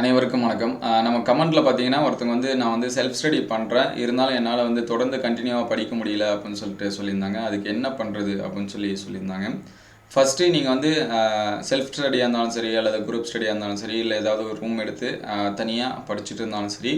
அனைவருக்கும் வணக்கம். நம்ம கமெண்ட்டில் பார்த்தீங்கன்னா ஒருத்தங்க வந்து நான் வந்து செல்ஃப் ஸ்டடி பண்ணுறேன் இருந்தாலும் என்னால் வந்து தொடர்ந்து கண்டினியூவாக படிக்க முடியல அப்படின்னு சொல்லிட்டு சொல்லியிருந்தாங்க. அதுக்கு என்ன பண்ணுறது அப்படின்னு சொல்லி சொல்லியிருந்தாங்க. ஃபஸ்ட்டு நீங்கள் வந்து செல்ஃப் ஸ்டடியாக இருந்தாலும் சரி அல்லது குரூப் ஸ்டடியாக இருந்தாலும் சரி இல்லை ஏதாவது ஒரு ரூம் எடுத்து தனியாக படிச்சுட்டு இருந்தாலும் சரி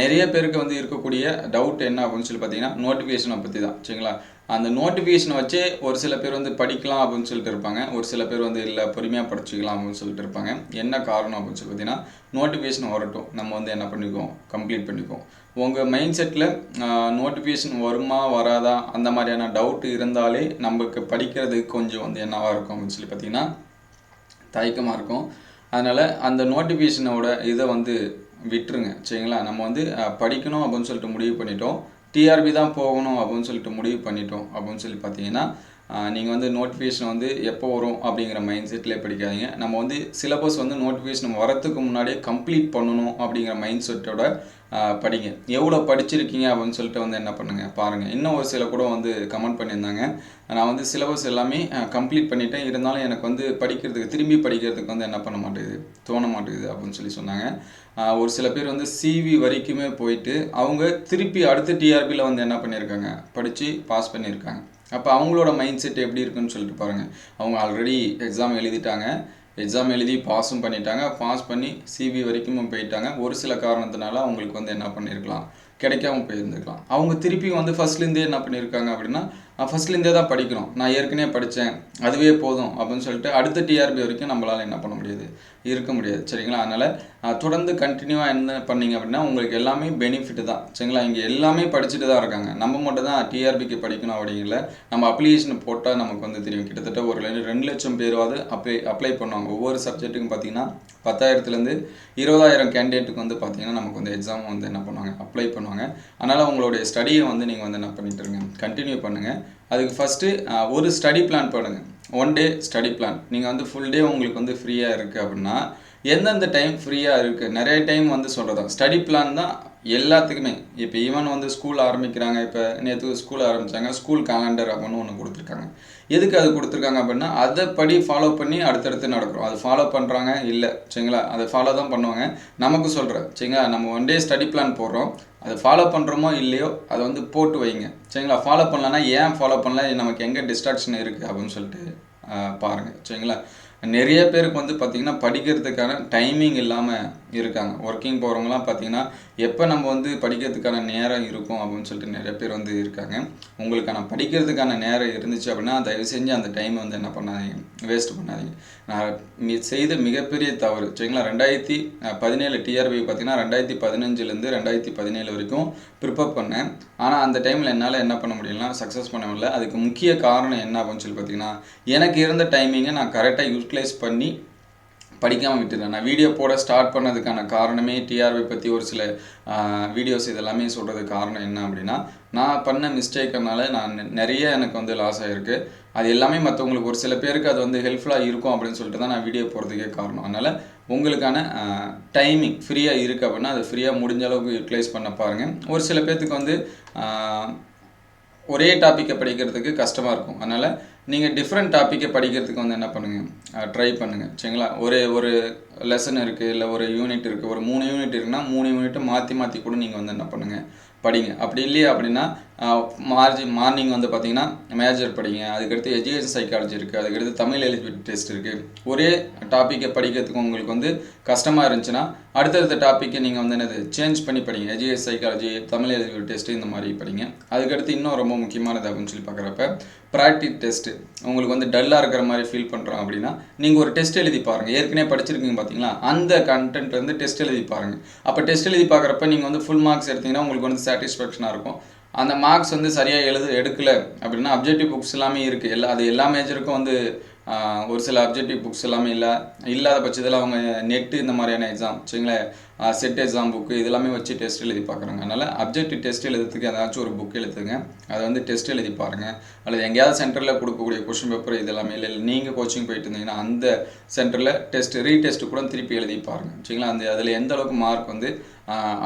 நிறைய பேருக்கு வந்து இருக்கக்கூடிய டவுட் என்ன அப்படின்னு சொல்லி பார்த்தீங்கன்னா நோட்டிஃபிகேஷனை பற்றி தான் சரிங்களா? அந்த நோட்டிஃபிகேஷனை வச்சே ஒரு சில பேர் வந்து படிக்கலாம் அப்படின்னு சொல்லிட்டு இருப்பாங்க. ஒரு சில பேர் வந்து இல்லை பொறுமையாக படிச்சுக்கலாம் அப்படின்னு சொல்லிட்டு இருப்பாங்க. என்ன காரணம் அப்படின்னு சொல்லி பார்த்தீங்கன்னா நோட்டிஃபிகேஷன் வரட்டும். நம்ம வந்து என்ன பண்ணிக்குவோம்? கம்ப்ளீட் பண்ணிக்குவோம். உங்கள் மைண்ட் செட்டில் நோட்டிஃபிகேஷன் வருமா வராதா? அந்த மாதிரியான டவுட் இருந்தாலே நமக்கு படிக்கிறதுக்கு கொஞ்சம் வந்து என்னவாக இருக்கும் அப்படின்னு சொல்லி பார்த்தீங்கன்னா தயக்கமாக இருக்கும். அதனால் அந்த நோட்டிஃபிகேஷனோட இதை வந்து விட்டுருங்க. சரிங்களா? நம்ம வந்து படிக்கணும் அப்படின்னு சொல்லிட்டு முடிவு பண்ணிட்டோம். டிஆர்பி தான் போகணும் அப்படின்னு சொல்லிட்டு முடிவு பண்ணிட்டோம் அப்படின்னு சொல்லி பார்த்தீங்கன்னா நீங்கள் வந்து நோட்டிஃபிகேஷன் வந்து எப்போ வரும் அப்படிங்கிற மைண்ட் செட்டில் படிக்காதீங்க. நம்ம வந்து சிலபஸ் வந்து நோட்டிஃபிகேஷன் வரத்துக்கு முன்னாடியே கம்ப்ளீட் பண்ணணும் அப்படிங்கிற மைண்ட் செட்டோட படிங்க. எவ்வளோ படிச்சிருக்கீங்க அப்படின்னு சொல்லிட்டு வந்து என்ன பண்ணுங்கள் பாருங்கள் இன்னும் ஒரு சில கூட வந்து கமெண்ட் பண்ணியிருந்தாங்க. நான் வந்து சிலபஸ் எல்லாமே கம்ப்ளீட் பண்ணிட்டேன். இருந்தாலும் எனக்கு வந்து படிக்கிறதுக்கு திரும்பி படிக்கிறதுக்கு வந்து என்ன பண்ண மாட்டேங்குது? தோண மாட்டேங்குது அப்படின்னு சொல்லி சொன்னாங்க. ஒரு சில பேர் வந்து சிவி வரைக்குமே போயிட்டு அவங்க திருப்பி அடுத்த டிஆர்பியில் வந்து என்ன பண்ணியிருக்காங்க? படித்து பாஸ் பண்ணியிருக்காங்க. அப்போ அவங்களோட மைண்ட் செட் எப்படி இருக்குன்னு சொல்லிட்டு பாருங்கள் அவங்க ஆல்ரெடி எக்ஸாம் எழுதிட்டாங்க. எக்ஸாம் எழுதி பாஸும் பண்ணிட்டாங்க. பாஸ் பண்ணி சிபி வரைக்கும் போயிட்டாங்க. ஒரு சில காரணத்தினால அவங்களுக்கு வந்து என்ன பண்ணியிருக்கலாம் கிடைக்காம போயிருந்துருக்கலாம். அவங்க திருப்பி வந்து ஃபர்ஸ்ட்லேருந்தே என்ன பண்ணியிருக்காங்க அப்படின்னா ஃபர்ஸ்ட்லேருந்தே தான் படிக்கணும். நான் ஏற்கனவே படித்தேன் அதுவே போதும் அப்படின்னு சொல்லிட்டு அடுத்த டிஆர்பி வரைக்கும் நம்மளால் என்ன பண்ண முடியாது? இருக்க முடியாது. சரிங்களா? அதனால் தொடர்ந்து கண்டினியூவாக என்ன பண்ணீங்க அப்படின்னா உங்களுக்கு எல்லாமே பெனிஃபிட் தான். சரிங்களா? இங்கே எல்லாமே படிச்சுட்டு தான் இருக்காங்க. நம்ம மட்டும் தான் டிஆர்பிக்கு படிக்கணும் அப்படிங்கல நம்ம அப்ளிகேஷன் போட்டால் நமக்கு வந்து தெரியும். கிட்டத்தட்ட ஒரு ரெண்டு லட்சம் பேராவது அப்ளை அப்ளை பண்ணுவாங்க. ஒவ்வொரு சப்ஜெக்ட்டுக்கும் பார்த்தீங்கன்னா பத்தாயிரத்துலேருந்து இருபதாயிரம் கேண்டிடேட்டுக்கு வந்து பார்த்தீங்கன்னா நமக்கு வந்து எக்ஸாம் வந்து என்ன பண்ணுவாங்க? அப்ளை பண்ணுவாங்க. அதனால் உங்களுடைய ஸ்டடியை வந்து நீங்கள் வந்து என்ன பண்ணிட்டுருங்க கண்டினியூ பண்ணுங்கள் அதுக்கு ஃபஸ்ட்டு ஒரு ஸ்டடி பிளான் போடுங்க. ஒன் டே ஸ்டடி பிளான் நீங்கள் வந்து ஃபுல் டே உங்களுக்கு வந்து ஃப்ரீயாக இருக்குது அப்படின்னா எந்தெந்த டைம் ஃப்ரீயாக இருக்குது நிறைய டைம் வந்து சொல்கிறதா ஸ்டடி பிளான் தான் எல்லாத்துக்குமே. இப்போ ஈவன் வந்து ஸ்கூல் ஆரம்பிக்கிறாங்க. இப்போ நேற்று ஸ்கூல் ஆரம்பித்தாங்க ஸ்கூல் கேலண்டர் அப்படின்னு ஒன்று கொடுத்துருக்காங்க. எதுக்கு அது கொடுத்துருக்காங்க அப்படின்னா அதை படி ஃபாலோ பண்ணி அடுத்தடுத்து நடக்கிறோம். அது ஃபாலோ பண்ணுறாங்க இல்லை. சரிங்களா? அதை ஃபாலோ தான் பண்ணுவாங்க. நமக்கு சொல்கிறேன் சரிங்களா? நம்ம ஒன் டே ஸ்டடி பிளான் போடுறோம். அதை ஃபாலோ பண்ணுறோமோ இல்லையோ அதை வந்து போட்டு வைங்க. சரிங்களா? ஃபாலோ பண்ணலன்னா ஏன் ஃபாலோ பண்ணல? நமக்கு எங்கே டிஸ்ட்ராக்ஷன் இருக்குது அப்படின்னு சொல்லிட்டு பாருங்கள் சரிங்களா? நிறைய பேருக்கு வந்து பார்த்திங்கன்னா படிக்கிறதுக்கான டைமிங் இல்லாமல் இருக்காங்க. ஒர்க்கிங் போகிறவங்களாம் பார்த்தீங்கன்னா எப்போ நம்ம வந்து படிக்கிறதுக்கான நேரம் இருக்கும் அப்படின்னு சொல்லிட்டு நிறைய பேர் வந்து இருக்காங்க. உங்களுக்கான படிக்கிறதுக்கான நேரம் இருந்துச்சு அப்படின்னா தயவு செஞ்சு அந்த டைமை வந்து என்ன பண்ணாதீங்க. வேஸ்ட் பண்ணாதீங்க. நான் மி செய்த மிகப்பெரிய தவறு சரிங்களா? ரெண்டாயிரத்தி பதினேழு டிஆர்பி பார்த்தீங்கன்னா ரெண்டாயிரத்தி பதினஞ்சுலேருந்து ரெண்டாயிரத்தி பதினேழு வரைக்கும் ப்ரிப்பேர் பண்ணேன். ஆனால் அந்த டைமில் என்னால் என்ன பண்ண முடியலனா சக்ஸஸ் பண்ண முடியல. அதுக்கு முக்கிய காரணம் என்ன அப்படின்னு சொல்லி பார்த்தீங்கன்னா எனக்கு இருந்த டைமிங்கை நான் கரெக்டாக யூட்டிலைஸ் பண்ணி படிக்காமல் விட்டுட்டேன். நான் வீடியோ போட ஸ்டார்ட் பண்ணதுக்கான காரணமே டிஆர்பி பற்றி ஒரு சில வீடியோஸ் இதெல்லாமே சொல்கிறதுக்கு காரணம் என்ன அப்படின்னா நான் பண்ண மிஸ்டேக்குனால நான் நெ- நிறைய எனக்கு வந்து லாஸ் ஆகிருக்கு அது எல்லாமே மற்றவங்களுக்கு ஒரு சில பேருக்கு அது வந்து ஹெல்ப்ஃபுல்லாக இருக்கும் அப்படின்னு சொல்லிட்டு தான் நான் வீடியோ போகிறதுக்கே காரணம். அதனால் உங்களுக்கான டைமிங் ஃப்ரீயாக இருக்குது அப்படின்னா அதை ஃப்ரீயாக முடிஞ்ச அளவுக்கு யூட்டிலைஸ் பண்ண பாருங்கள் ஒரு சில பேர்த்துக்கு வந்து ஒரே டாப்பிக்கை படிக்கிறதுக்கு கஷ்டமாக இருக்கும். அதனால் நீங்கள் டிஃப்ரெண்ட் டாப்பிக்கை படிக்கிறதுக்கு வந்து என்ன பண்ணுங்கள் ட்ரை பண்ணுங்கள் சரிங்களா? ஒரே ஒரு லெசன் இருக்குது இல்லை ஒரு யூனிட் இருக்குது ஒரு மூணு யூனிட் இருக்குன்னா மூணு யூனிட்டை மாற்றி மாற்றி கூட நீங்கள் வந்து என்ன பண்ணுங்கள் படிங்க. அப்படி இல்லையா அப்படின்னா மார்ஜி மார்னிங் வந்து பார்த்தீங்கன்னா மேஜர் படிங்க. அதுக்கடுத்து எஜுகேஷன் சைக்காலஜி இருக்குது அதுக்கடுத்து தமிழ் எலிஜிபிலிட்டி டெஸ்ட் இருக்குது ஒரே டாப்பிக்கை படிக்கிறதுக்கு உங்களுக்கு வந்து கஷ்டமாக இருந்துச்சுன்னா அடுத்தடுத்த டாப்பிக்கை நீங்கள் வந்து என்னது சேஞ்ச் பண்ணி படிங்க. Education psychology Tamil eligibility test இந்த மாதிரி படிங்க. அதுக்கடுத்து இன்னும் ரொம்ப முக்கியமானது அப்படின்னு சொல்லி பார்க்குறப்ப ப்ராக்டிஸ் டெஸ்ட்டு உங்களுக்கு வந்து டல்லாக இருக்கிற மாதிரி ஃபீல் பண்ணுறோம் அப்படின்னா நீங்கள் ஒரு டெஸ்ட் எழுதி பாருங்கள் ஏற்கனவே படிச்சிருக்கீங்க பார்த்தீங்களா அந்த கண்டென்ட் வந்து டெஸ்ட் எழுதி பாருங்கள் அப்போ டெஸ்ட் எழுதி பார்க்குறப்ப நீங்கள் வந்து ஃபுல் மார்க்ஸ் எடுத்தீங்கன்னா உங்களுக்கு வந்து சாட்டிஸ்ஃபேக்ஷனாக இருக்கும். அந்த மார்க்ஸ் வந்து சரியாக எழுது எடுக்கல அப்படின்னா அப்ஜெக்டிவ் புக்ஸ் எல்லாமே இருக்குது எல்லா அது எல்லா மேஜருக்கும் வந்து ஒரு சில அப்ஜெக்டிவ் புக்ஸ் எல்லாமே இல்லை இல்லாத பட்சத்தில் அவங்க நெட்டு இந்த மாதிரியான எக்ஸாம் சரிங்களேன் செட் எக்ஸாம் புக்கு இதெல்லாமே வச்சு டெஸ்ட் எழுதி பார்க்குறாங்க. அதனால் அப்ஜெக்டிவ் டெஸ்ட் எழுதுறதுக்கு ஏதாச்சும் ஒரு புக் எழுதுங்க. அதை வந்து டெஸ்ட் எழுதி பாருங்கள் அல்லது எங்கேயாவது சென்டரில் கொடுக்கக்கூடிய கொஷின் பேப்பர் இதெல்லாமே இல்லை இல்லை நீங்கள் கோச்சிங் போயிட்டு இருந்தீங்கன்னா அந்த சென்டரில் டெஸ்ட் ரீடெஸ்ட்டு கூட திருப்பி எழுதி பாருங்கள் சரிங்களா? அந்த அதில் எந்த அளவுக்கு மார்க் வந்து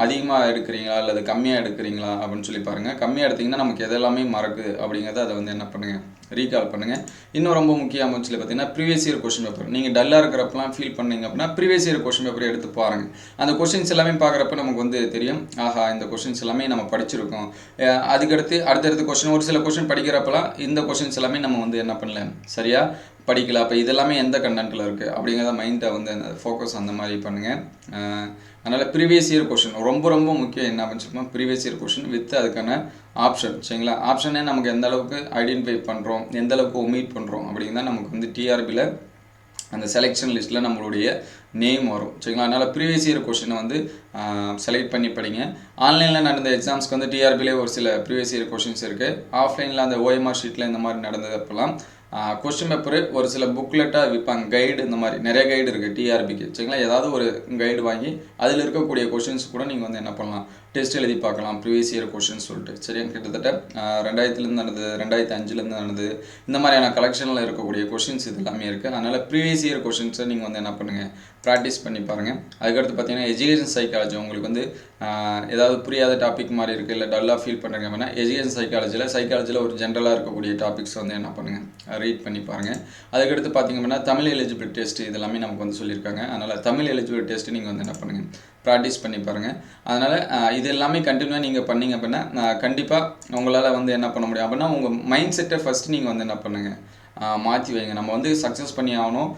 அதிகமாக எடுக்கிறீங்களா அல்லது கம்மியாக எடுக்கிறீங்களா அப்படின்னு சொல்லி பாருங்கள் கம்மியாக எடுத்தீங்கன்னா நமக்கு எதெல்லாமே மறக்குது அப்படிங்கிறத அதை வந்து என்ன பண்ணுங்கள் ரீகால் பண்ணுங்கள் இன்னும் ரொம்ப முக்கியமாக சொல்லி பார்த்தீங்கன்னா ப்ரீவியஸ் இயர் கொஷின் பேப்பர் நீங்கள் டல்லாக இருக்கிறப்பெல்லாம் ஃபீல் பண்ணீங்க அப்படின்னா ப்ரீவியஸ் இயர் கொஷின் பேப்பர் எடுத்து பாருங்கள் அந்த கொஷின்ஸ் எல்லாமே பார்க்குறப்ப நமக்கு வந்து தெரியும். ஆஹா இந்த கொஷின்ஸ் எல்லாமே நம்ம படிச்சிருக்கோம். அதுக்கடுத்து அடுத்தடுத்த கொஷின் ஒரு சில கொஷின் படிக்கிறப்பலாம் இந்த கொஷின்ஸ் எல்லாமே நம்ம வந்து என்ன பண்ணல? சரியாக படிக்கல. அப்போ இதெல்லாமே எந்த கண்டென்ட்டில் இருக்குது அப்படிங்கிறத மைண்டை வந்து அந்த ஃபோக்கஸ் அந்த மாதிரி பண்ணுங்கள் அதனால் ப்ரீவியஸ் இயர் கொஷின் ரொம்ப ரொம்ப முக்கியம் என்ன அப்படின்னு சொல்லணும் ப்ரீவியஸ் இயர் கொஷின் வித் அதுக்கான ஆப்ஷன் சரிங்களா? ஆப்ஷனே நமக்கு எந்த அளவுக்கு ஐடென்டிஃபை பண்ணுறோம் எந்த அளவுக்கு ஒமீட் பண்ணுறோம் அப்படிங்கிறத நமக்கு வந்து டிஆர்பியில் அந்த செலெக்ஷன் லிஸ்ட்டில் நம்மளுடைய நேம் வரும். சரிங்களா? அதனால் ப்ரீவியஸ் இயர் கொஷினை வந்து செலக்ட் பண்ணி படிங்க. ஆன்லைனில் நடந்த எக்ஸாம்ஸ்க்கு வந்து டிஆர்பிலே ஒரு சில ப்ரீவியஸ் இயர் கொஷின்ஸ் இருக்குது ஆஃப்லைனில் அந்த ஓஎம்ஆர் ஷீட்டில் இந்த மாதிரி நடந்தது அப்போல்லாம் கொஸ்டின் பேப்பரு ஒரு சில புக்லெட்டாக விற்பாங்க கைடு இந்த மாதிரி. நிறைய கைடு இருக்குது டிஆர்பிக்கு சரிங்களா? ஏதாவது ஒரு கைடு வாங்கி அதில் இருக்கக்கூடிய கொஷின்ஸ் கூட நீங்கள் வந்து என்ன பண்ணலாம்? டெஸ்ட் எழுதி பார்க்கலாம். ப்ரீவியஸ் இயர் கொஷின் சொல்லிட்டு. சரியா கிட்டத்தட்ட ரெண்டாயிரத்துலேருந்து நடந்தது ரெண்டாயிரத்தி அஞ்சுலேருந்து நடந்தது. இந்த மாதிரியான கலெக்ஷனில் இருக்கக்கூடிய கொஷின்ஸ் இது எல்லாமே இருக்குது அதனால் ப்ரீவியஸ் இயர் கொஷின்ஸை நீங்கள் வந்து என்ன பண்ணுங்கள் ப்ராக்டிஸ் பண்ணி பாருங்கள் அதுக்கடுத்து பார்த்தீங்கன்னா எஜுகேஷன் சைக்காலஜி உங்களுக்கு வந்து ஏதாவது புரியாத டாபிக் மாதிரி இருக்குது இல்லை டல்லாக ஃபீல் பண்ணுறீங்க அப்படின்னா எஜுகேஷன் சைக்காலஜியில் சைக்காலஜியில் ஒரு ஜென்ரலாக இருக்கக்கூடிய டாபிக்ஸ் வந்து என்ன பண்ணுங்கள் ரீட் பண்ணி பாருங்கள் அதுக்கடுத்து பார்த்தீங்க அப்படின்னா தமிழ் எலிஜிபிள் டெஸ்ட் இதெல்லாமே நமக்கு வந்து சொல்லியிருக்காங்க. அதனால் தமிழ் எலிஜிபிள் டெஸ்ட் நீங்கள் வந்து என்ன பண்ணுங்கள் ப்ராக்டிஸ் பண்ணி பாருங்கள் அதனால் இது எல்லாமே கண்டினியூவாக நீங்கள் பண்ணீங்க அப்படின்னா கண்டிப்பாக உங்களால் வந்து என்ன பண்ண முடியும் அப்படின்னா உங்கள் மைண்ட் செட்டை ஃபஸ்ட்டு நீங்கள் வந்து என்ன பண்ணுங்கள் மாற்றி வைங்க. நம்ம வந்து சக்ஸஸ் பண்ணி ஆகணும்.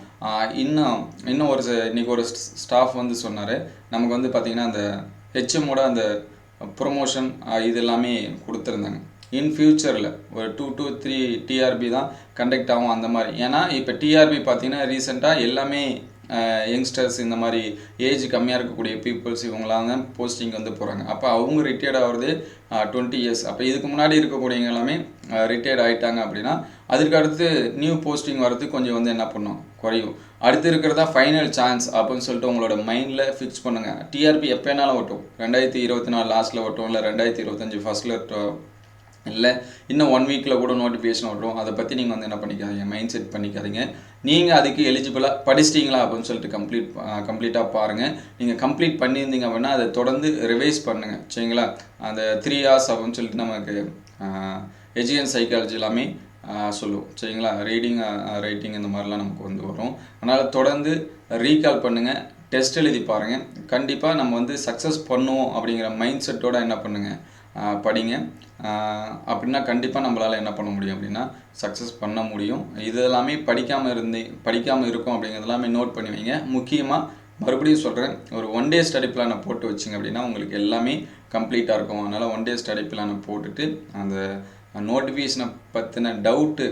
இன்னும் இன்னும் ஒரு இன்றைக்கி ஒரு ஸ்டாஃப் வந்து சொன்னார். நமக்கு வந்து பார்த்திங்கன்னா அந்த ஹெச்எம்மோட அந்த ப்ரொமோஷன் இது எல்லாமே கொடுத்துருந்தாங்க. இன் ஃப்யூச்சரில் ஒரு டூ டூ த்ரீ டிஆர்பி தான் கண்டக்ட் ஆகும் அந்த மாதிரி. ஏன்னா இப்போ டிஆர்பி பார்த்தீங்கன்னா ரீசெண்டாக எல்லாமே யங்ஸ்டர்ஸ் இந்த மாதிரி ஏஜ் கம்மியாக இருக்கக்கூடிய பீப்புள்ஸ் இவங்களாம் தான் போஸ்டிங் வந்து போகிறாங்க அப்போ அவங்க ரிட்டையர்ட் ஆகிறது டுவெண்ட்டி இயர்ஸ் அப்போ இதுக்கு முன்னாடி இருக்கக்கூடியவங்க எல்லாமே ரிட்டையர்ட் ஆகிட்டாங்க அப்படின்னா அதுக்கு அடுத்து நியூ போஸ்டிங் வரதுக்கு கொஞ்சம் வந்து என்ன பண்ணும்? குறையும். அடுத்து இருக்கிறதா ஃபைனல் சான்ஸ் அப்படின்னு சொல்லிட்டு உங்களோட மைண்டில் ஃபிக்ஸ் பண்ணுங்கள் டிஆர்பி எப்போ வேணாலும் ஓட்டும். ரெண்டாயிரத்தி இருபத்தி நாலு லாஸ்ட்டில் ஓட்டும் இல்லை ரெண்டாயிரத்தி இருபத்தஞ்சி ஃபஸ்ட்டில் இல்லை இன்னும் ஒன் வீக்கில் கூட நோட்டிஃபிகேஷன் வரும். அதை பற்றி நீங்கள் வந்து என்ன பண்ணிக்காதீங்க? மைண்ட் செட் பண்ணிக்காதீங்க. நீங்கள் அதுக்கு எலிஜிபிளாக படிச்சிட்டிங்களா அப்படின்னு சொல்லிட்டு கம்ப்ளீட் கம்ப்ளீட்டாக பாருங்கள் நீங்கள் கம்ப்ளீட் பண்ணியிருந்தீங்க அப்படின்னா அதை தொடர்ந்து ரிவைஸ் பண்ணுங்கள் சரிங்களா? அந்த த்ரீ ஹார்ஸ் அப்படின்னு சொல்லிட்டு நமக்கு எஜுகேஷன் சைக்காலஜி எல்லாமே சொல்லுவோம் சரிங்களா? ரீடிங் ரைட்டிங் இந்த மாதிரிலாம் நமக்கு வந்து வரும். அதனால் தொடர்ந்து ரீகால் பண்ணுங்கள் டெஸ்ட் எழுதி பாருங்கள் கண்டிப்பாக நம்ம வந்து சக்ஸஸ் பண்ணுவோம் அப்படிங்கிற மைண்ட் செட்டோடு என்ன பண்ணுங்கள் படிங்க. அப்படின்னா கண்டிப்பாக நம்மளால் என்ன பண்ண முடியும் அப்படின்னா சக்ஸஸ் பண்ண முடியும். இது எல்லாமே படிக்காமல் இருந்தே படிக்காமல் இருக்கும் அப்படிங்கிறது எல்லாமே நோட் பண்ணி வைங்க. முக்கியமாக மறுபடியும் சொல்கிறேன் ஒரு ஒன் டே ஸ்டடி பிளானை போட்டு வச்சிங்க அப்படின்னா உங்களுக்கு எல்லாமே கம்ப்ளீட்டாக இருக்கும். அதனால் ஒன் டே ஸ்டடி பிளானை போட்டுட்டு அந்த நோட்டிஃபிகேஷனை பற்றின டவுட்டு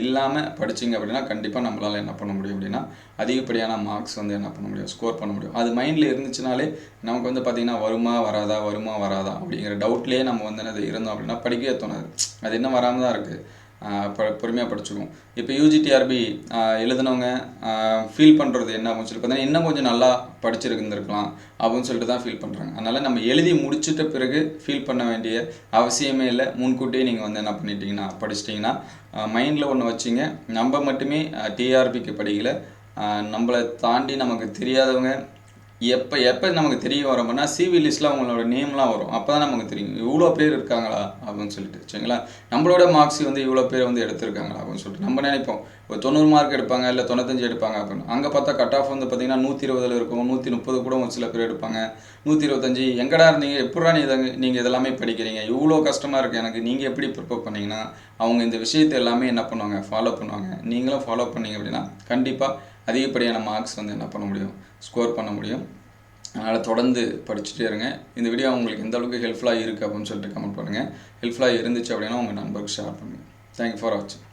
இல்லாமல் படிச்சிங்க அப்படின்னா கண்டிப்பாக நம்மளால் என்ன பண்ண முடியும் அப்படின்னா அதிகப்படியான மார்க்ஸ் வந்து என்ன பண்ண முடியும் ஸ்கோர் பண்ண முடியும். அது மைண்டில் இருந்துச்சுனாலே நமக்கு வந்து பார்த்திங்கன்னா வருமா வராதா வருமா வராதா அப்படிங்கிற டவுட்லேயே நம்ம வந்து என்னது இருந்தோம் அப்படின்னா படிக்கவே தோணாது. அது இன்னும் வராமல் தான் இருக்குது ப பொறுமையாக படிச்சுக்கும் இப்போ யூஜிடிஆர்பி எழுதுனவங்க ஃபீல் பண்ணுறது என்ன அப்படின்னு சொல்லி பார்த்தீங்கன்னா இன்னும் கொஞ்சம் நல்லா படிச்சிருந்துருக்கலாம் அப்படின்னு சொல்லிட்டு தான் ஃபீல் பண்ணுறாங்க அதனால் நம்ம எழுதி முடிச்சிட்ட பிறகு ஃபீல் பண்ண வேண்டிய அவசியமே இல்லை. முன்கூட்டியே நீங்கள் வந்து என்ன பண்ணிட்டீங்கன்னா படிச்சிட்டிங்கன்னா மைண்டில் ஒன்று வச்சிங்க. நம்ம மட்டுமே டிஆர்பிக்கு படிக்கல. நம்மளை தாண்டி நமக்கு தெரியாதவங்க எப்போ எப்போ நமக்கு தெரிய வரோம்னா சிவி லிஸ்ட்டில் அவங்களோட நேம்லாம் வரும். அப்போ தான் நமக்கு தெரியும். இவ்வளோ பேர் இருக்காங்களா? அப்படின்னு சொல்லிட்டு சரிங்களா? நம்மளோட மார்க்ஸ் வந்து இவ்வளோ பேர் வந்து எடுத்திருக்காங்களா? அப்படின்னு சொல்லிட்டு நம்ம நினைப்போம். ஒரு தொண்ணூறு மார்க் எடுப்பாங்க இல்லை தொண்ணூத்தஞ்சு எடுப்பாங்க அப்படின்னு. அங்கே பார்த்தா கட் ஆஃப் வந்து பார்த்தீங்கன்னா நூற்றி இருபதில் இருக்கும். நூற்றி முப்பது கூட ஒரு சில பேர் எடுப்பாங்க. நூற்றி இருபத்தஞ்சி எங்கடா இருந்தீங்க? எப்படா நீ இதை நீங்கள் இதெல்லாமே படிக்கிறீங்க? இவ்வளோ கஷ்டமாக இருக்குது எனக்கு. நீங்கள் எப்படி ப்ரிப்பேர் பண்ணீங்கன்னா அவங்க இந்த விஷயத்தை எல்லாமே என்ன பண்ணுவாங்க? ஃபாலோ பண்ணுவாங்க. நீங்களும் ஃபாலோ பண்ணீங்க அப்படின்னா கண்டிப்பாக அதிகப்படியான மார்க்ஸ் வந்து என்ன பண்ண முடியும்? ஸ்கோர் பண்ண முடியும். அதனால் தொடர்ந்து படிச்சுட்டே இருங்க. இந்த வீடியோ உங்களுக்கு எந்த அளவுக்கு ஹெல்ப்ஃபுல்லாக இருக்குது அப்படின்னு சொல்லிட்டு கமெண்ட் பண்ணுங்கள் ஹெல்ப்ஃபுல்லாக இருந்துச்சு அப்படின்னா உங்கள் நண்பருக்கு ஷேர் பண்ணுங்கள் தேங்க்யூ ஃபார் வாட்சிங்